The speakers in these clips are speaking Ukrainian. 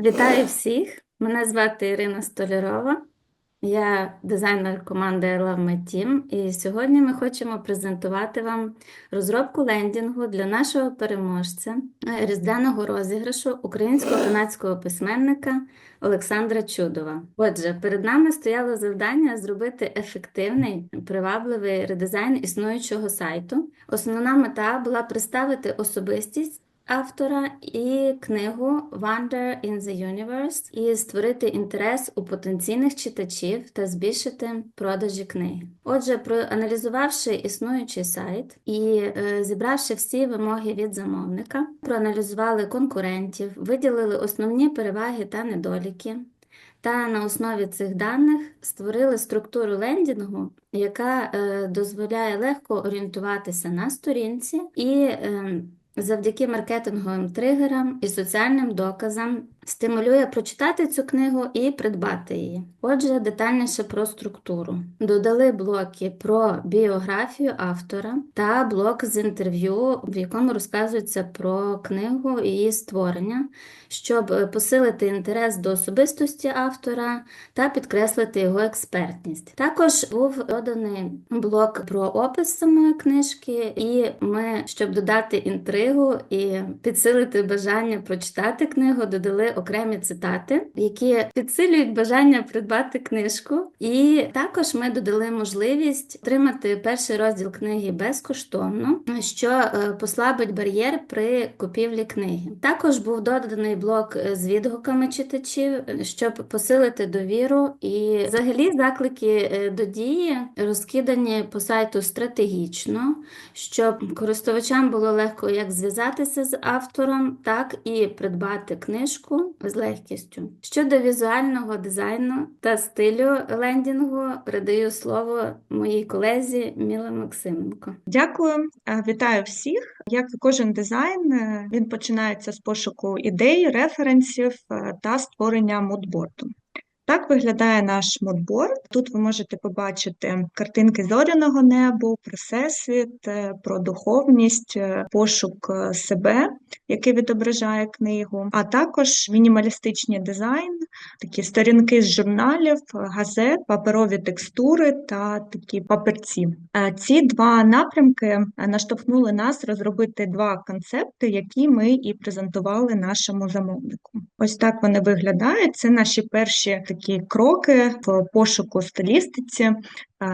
Вітаю всіх! Мене звати Ірина Столярова. Я дизайнер команди I Love My Team, і сьогодні ми хочемо презентувати вам розробку лендінгу для нашого переможця е, різдвяного розіграшу українсько-канадського письменника Олександра Чудова. Отже, перед нами стояло завдання зробити ефективний, привабливий редизайн існуючого сайту. Основна мета була представити особистість автора і книгу Wonder in the Universe і створити інтерес у потенційних читачів та збільшити продажі книги. Отже, проаналізувавши існуючий сайт і е, зібравши всі вимоги від замовника, проаналізували конкурентів, виділили основні переваги та недоліки. Та на основі цих даних створили структуру лендінгу, яка е, дозволяє легко орієнтуватися на сторінці і е, завдяки маркетинговим тригерам і соціальним доказам стимулює прочитати цю книгу і придбати її. Отже, детальніше про структуру. Додали блоки про біографію автора та блок з інтерв'ю, в якому розказується про книгу і її створення, щоб е, посилити інтерес до особистості автора та підкреслити його експертність. Також був доданий блок про опис самої книжки, і ми, щоб додати інтригу і підсилити бажання прочитати книгу, додали окремі цитати, які підсилюють бажання придбати книжку. І також ми додали можливість отримати перший розділ книги безкоштовно, що е, послабить бар'єр при купівлі книги. Також був доданий блок е, з відгуками читачів, е, щоб посилити довіру. І взагалі заклики до дії розкидані по сайту стратегічно, щоб користувачам було легко як зв'язатися з автором, так і придбати книжку з легкістю. Щодо візуального дизайну та стилю лендінгу, передаю слово моїй колезі Міла Максименко. Дякую, Е, вітаю всіх. Як і кожен дизайн, е, він починається з пошуку ідей, референсів е, та створення мудборду. Так виглядає наш мудборд. Тут ви можете побачити картинки зоряного небу, про всесвіт, про духовність, пошук себе, який відображає книгу, а також мінімалістичний дизайн, такі сторінки з журналів, газет, паперові текстури та такі паперці. Е, Ці два напрямки е, наштовхнули нас розробити два концепти, які ми і презентували нашому замовнику. Ось так вони виглядають. Це наші перші такі кроки в пошуку стилістиці,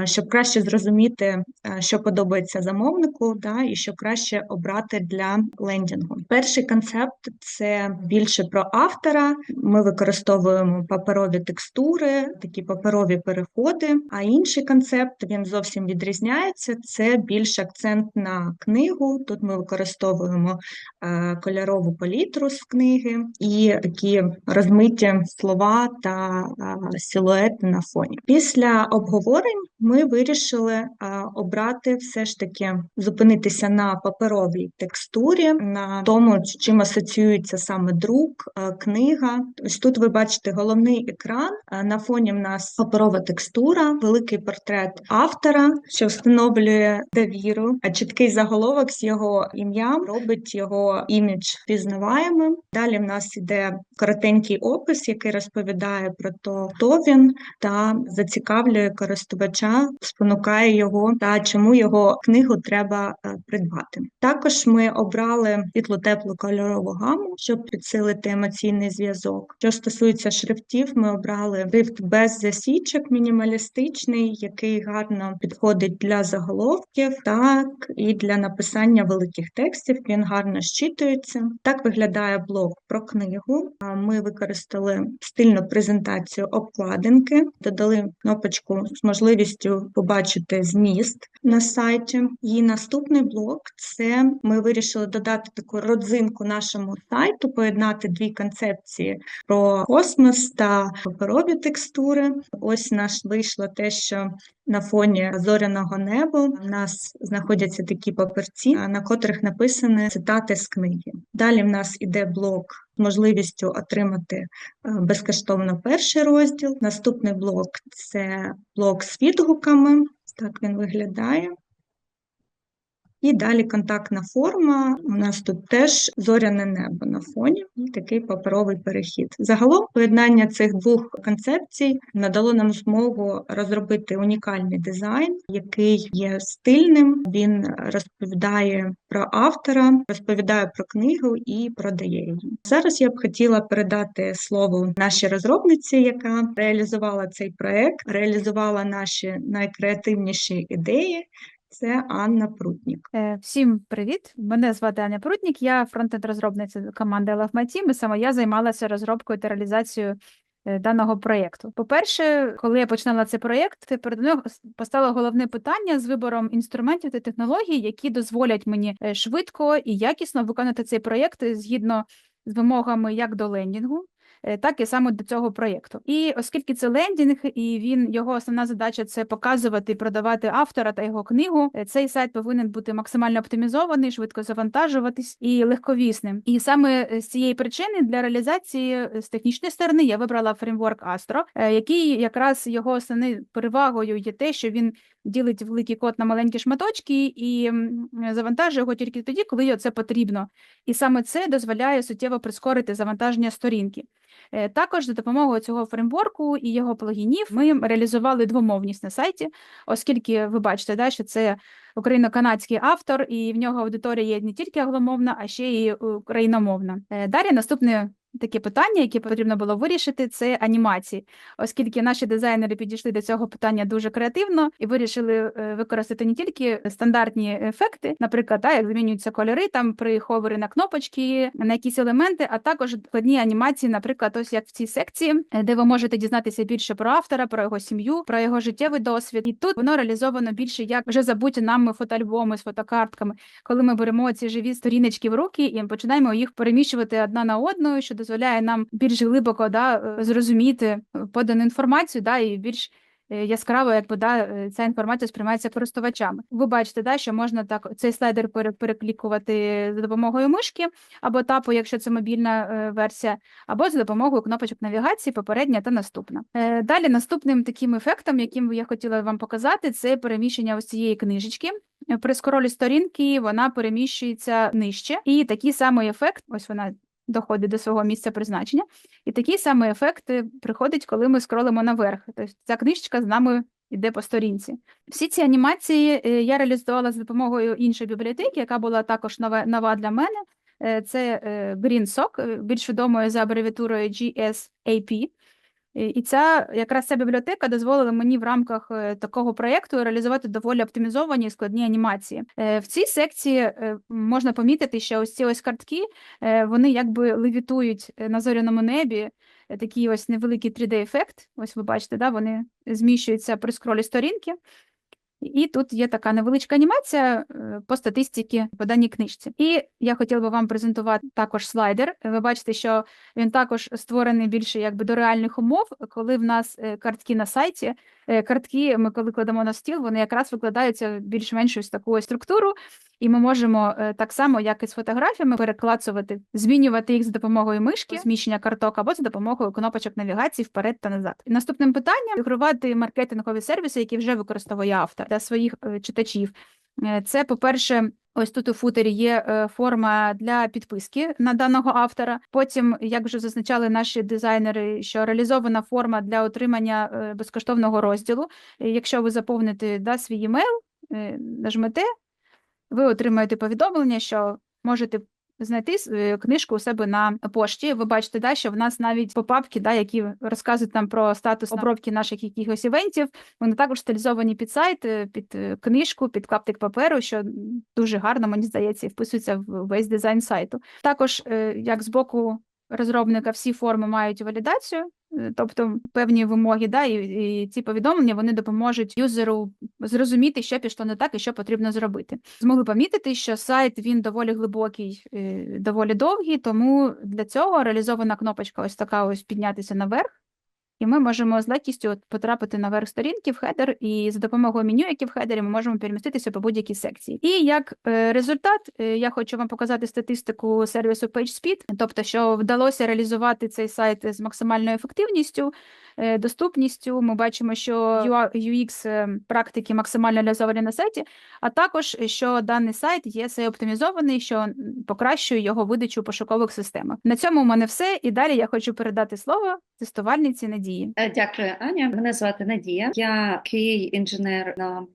щоб краще зрозуміти, е, що подобається замовнику, да, і що краще обрати для лендінгу. Перший концепт це більше про автора. Ми використовуємо паперові текстури, такі паперові переходи. А інший концепт він зовсім відрізняється. Це більш акцент на книгу. Тут ми використовуємо е, кольорову палітру з книги і такі розмиті слова та е, силуети на фоні. Після обговорень ми вирішили обрати все ж таки зупинитися на паперовій текстурі, на тому, чим асоціюється саме друк, книга. Ось тут ви бачите головний екран. На фоні в нас паперова текстура, великий портрет автора, що встановлює довіру, а чіткий заголовок з його ім'ям робить його імідж пізнаваємим. Далі в нас іде коротенький опис, який розповідає про те, хто він, та зацікавлює користувача, спонукає його та чому його книгу треба е, придбати. Також ми обрали світло теплу кольорову гаму, щоб підсилити емоційний зв'язок. Що стосується шрифтів, ми обрали шрифт без засічок, мінімалістичний, який гарно підходить для заголовків, так і для написання великих текстів. Він гарно щитується. Так виглядає блок про книгу. Ми використали стильну презентацію обкладинки, додали кнопочку з можливістю побачити зміст на сайті. І наступний блок це ми вирішили додати таку родзинку нашому сайту, поєднати дві концепції про космос та паперові текстури. Ось наш вийшло те, що на фоні зоряного неба у нас знаходяться такі паперці, на котрих написані цитати з книги. Далі в нас іде блок можливістю отримати е, безкоштовно перший розділ. Наступний блок це блок з відгуками. Так він виглядає. І далі контактна форма. У нас тут теж зоряне небо на фоні і такий паперовий перехід. Загалом поєднання цих двох концепцій надало нам змогу розробити унікальний дизайн, який є стильним. Він розповідає про автора, розповідає про книгу і продає її. Зараз я б хотіла передати слово нашій розробниці, яка реалізувала цей проект, реалізувала наші найкреативніші ідеї. Це Анна Прутнік. Е, Всім привіт! Мене звати Аня Прутнік, я фронтенд-розробниця команди Team, і саме я займалася розробкою та реалізацією е, даного проєкту. По-перше, коли я починала цей проєкт, перед мною постало головне питання з вибором інструментів та технологій, які дозволять мені е, швидко і якісно виконати цей проєкт згідно з вимогами як до лендінгу, так і саме до цього проєкту. І оскільки це лендінг, і він його основна задача це показувати і продавати автора та його книгу. е, Цей сайт повинен бути максимально оптимізований, швидко завантажуватись і легковісним. І саме е, з цієї причини для реалізації е, з технічної сторони я вибрала фреймворк Astro, е, який якраз його основною перевагою є те, що він ділить великий код на маленькі шматочки і завантажує його тільки тоді, коли це потрібно. І саме це дозволяє суттєво прискорити завантаження сторінки. Е, Також за допомогою цього фреймворку і його плагінів ми реалізували двомовність на сайті, оскільки ви бачите, да, що це україно-канадський автор, і в нього аудиторія є не тільки англомовна, а ще й україномовна. Е, Далі наступне таке питання, яке потрібно було вирішити, це анімації, оскільки наші дизайнери підійшли до цього питання дуже креативно і вирішили е, використати не тільки стандартні ефекти, наприклад, да, як змінюються кольори там при ховері на кнопочки, на якісь елементи, а також складні анімації, наприклад, ось як в цій секції, е, де ви можете дізнатися більше про автора, про його сім'ю, про його життєвий досвід. І тут воно реалізовано більше як вже забуті нами фотоальбоми з фотокартками, коли ми беремо ці живі сторіночки в руки і починаємо їх переміщувати одна на одну, що дозволяє нам більш глибоко да, е, зрозуміти подану інформацію, да, і більш яскраво, якби да, е, ця інформація сприймається користувачами. Ви бачите, да, що можна так цей слайдер переклікувати за допомогою мишки або тапу, якщо це мобільна е, версія, або за допомогою кнопочок навігації, попередня та наступна. Е, Далі наступним таким ефектом, яким я хотіла вам показати, це переміщення ось цієї книжечки. Е, При скролі сторінки вона переміщується нижче, і такий самий ефект, ось вона доходить до свого місця призначення. І такий самий ефект приходить, коли ми скролимо наверх. Тобто ця книжечка з нами йде по сторінці. Всі ці анімації е, я реалізувала з допомогою іншої бібліотеки, яка була також нова, для мене. Е, Це е, GreenSock, більш відомою за абревіатурою GSAP. І ця якраз ця бібліотека дозволила мені в рамках е, такого проєкту реалізувати доволі оптимізовані і складні анімації. Е, В цій секції е, можна помітити, що ось ці ось картки вони якби левітують на зоряному небі. Такий ось невеликий 3D-ефект. Ось ви бачите, да, вони зміщуються при скролі сторінки. І тут є така невеличка анімація е, по статистиці по даній книжці. І я хотіла би вам презентувати також слайдер. Ви бачите, що він також створений більше якби до реальних умов, коли в нас е, картки на сайті. Е, Картки ми коли кладемо на стіл, вони якраз викладаються більш-менш ось таку структуру, і ми можемо е, так само, як і з фотографіями, переклацувати, змінювати їх за допомогою мишки, зміщення карток або за допомогою кнопочок навігації вперед та назад. І наступним питанням інтегрувати маркетингові сервіси, які вже використовує автор для своїх е, читачів. Е, Це, по-перше, ось тут у футері є е, форма для підписки на даного автора. Потім, як вже зазначали наші дизайнери, що реалізована форма для отримання е, безкоштовного розділу. Якщо ви заповните да, свій емейл, нажмете, ви отримаєте повідомлення, що можете знайти е, книжку у себе на пошті. Ви бачите, да, що в нас навіть попапки, да, які розказують там про статус обробки наших якихось івентів, вони також стилізовані під сайт, е, під е, книжку, під клаптик паперу, що дуже гарно, мені здається, і вписується в весь дизайн сайту. Також, як з боку розробника, всі форми мають валідацію. е, Тобто певні вимоги, да, і, і ці повідомлення вони допоможуть юзеру зрозуміти, що пішло не так і що потрібно зробити. Змогли помітити, що сайт він доволі глибокий, е, доволі довгий, тому для цього реалізована кнопочка ось така ось піднятися наверх. І ми можемо з легкістю от потрапити наверх сторінки в хедер, і за допомогою меню, які в хедері, ми можемо переміститися по будь-якій секції. І як е, результат, е, я хочу вам показати статистику сервісу PageSpeed, тобто, що вдалося реалізувати цей сайт з максимальною ефективністю, е, доступністю. Ми бачимо, що UX практики максимально реалізовані на сайті, а також що даний сайт є SEO оптимізований, що покращує його видачу пошукових системах. На цьому у мене все. І далі я хочу передати слово тестувальниці Надії. Е, Дякую, Аня. Мене звати Надія. Я кей інженер на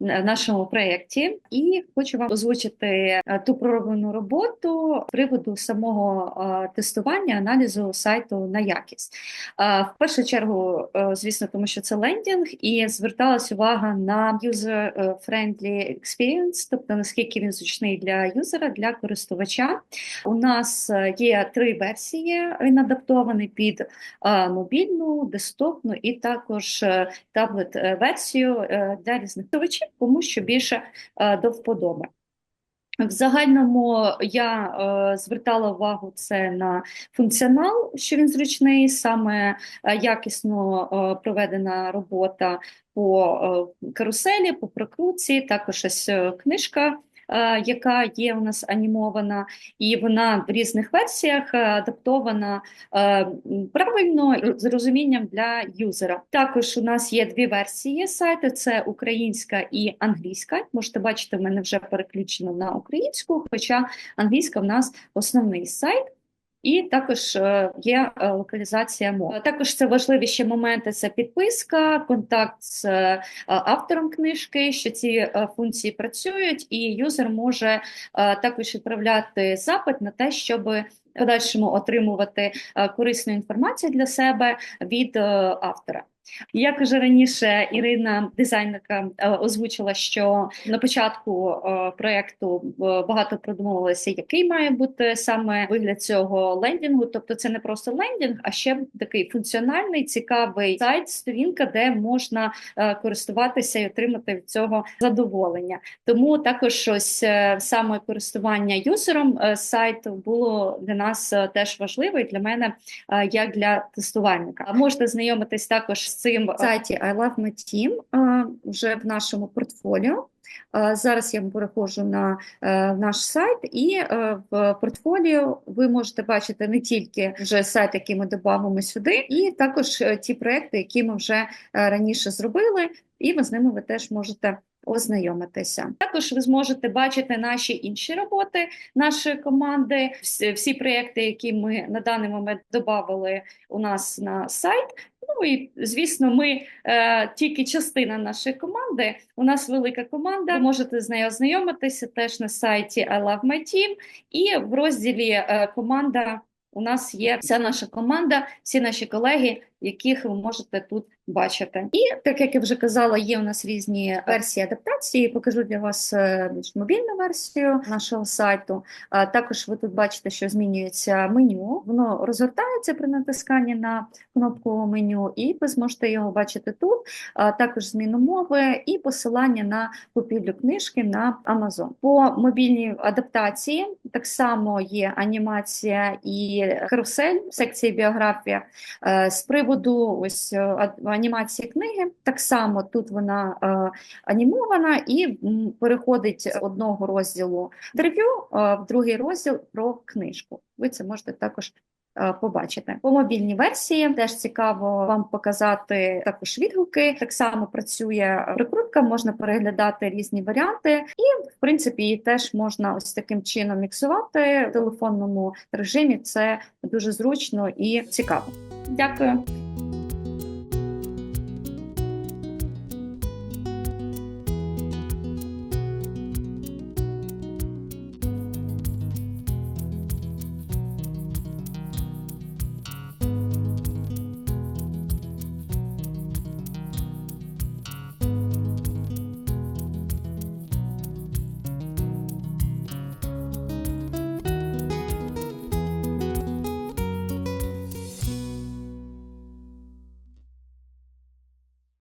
на нашому проєкті, і хочу вам озвучити е, ту пророблену роботу з приводу самого е, тестування аналізу сайту на якість. Е, В першу чергу, е, звісно, тому що це лендінг, і зверталась увага на user-friendly experience, тобто наскільки він зручний для юзера, для користувача. У нас е, є три версії. Він адаптований під е, мобільну, десктопну і також е, таблет-версію е, для різних користувачів, кому що більше е, до вподоби. В загальному я е, звертала увагу це на функціонал, що він зручний, саме е, якісно е, проведена робота по е, каруселі, по прокрутці, також ось е, книжка. Е, Яка є у нас анімована, і вона в різних версіях е, адаптована е, правильно з розумінням для юзера. Також у нас є дві версії сайту: це українська і англійська. Можете бачити, в мене вже переключено на українську, хоча англійська в нас основний сайт. І також е, є е, локалізація мов. Е, Також це важливі ще моменти: це підписка, контакт з автором книжки, що ці функції працюють, і юзер може також відправляти запит на те, щоб подальшому отримувати корисну інформацію для себе від автора. Як вже раніше Ірина, дизайнерка, е, озвучила, що на початку е, проекту е, багато продумувалося, який має бути саме вигляд цього лендінгу. Тобто, це не просто лендінг, а ще такий функціональний, цікавий сайт, сторінка, де можна користуватися і отримати від цього задоволення. Тому також ось саме користування юзером сайту було для нас теж важливо і для мене як для тестувальника. А Можете знайомитись також цим сайті I Love My Team вже в нашому портфоліо. Зараз я переходжу на е, наш сайт, і е, в портфоліо ви можете бачити не тільки вже сайт, який ми додамо сюди, і також е, ті проекти, які ми вже раніше зробили, і ви з ними ви теж можете ознайомитися. Також ви зможете бачити наші інші роботи нашої команди, всі, всі проекти, які ми на даний момент додали у нас на сайт. Ну і звісно, ми е, тільки частина нашої команди. У нас велика команда. Ви можете з нею ознайомитися теж на сайті I Love My Team. І в розділі е, команда у нас є вся наша команда, всі наші колеги, яких ви можете тут бачити. І так як я вже казала, є у нас різні версії адаптації. Покажу для вас е, більш мобільну версію нашого сайту. Також ви тут бачите, що змінюється меню. Воно розгортається при натисканні на кнопку меню, і ви зможете його бачити тут. Також зміну мови і посилання на купівлю книжки на Amazon. По мобільній адаптації так само є анімація і карусель в секції біографія. Е, З приводу ось е, анімації книги, так само тут вона е, анімована і переходить з одного розділу інтерв'ю в другий розділ про книжку. Ви це можете також е, побачити. По мобільній версії теж цікаво вам показати також відгуки. Так само працює прикрутка, можна переглядати різні варіанти, і в принципі теж можна ось таким чином міксувати в телефонному режимі. Це дуже зручно і цікаво. Дякую.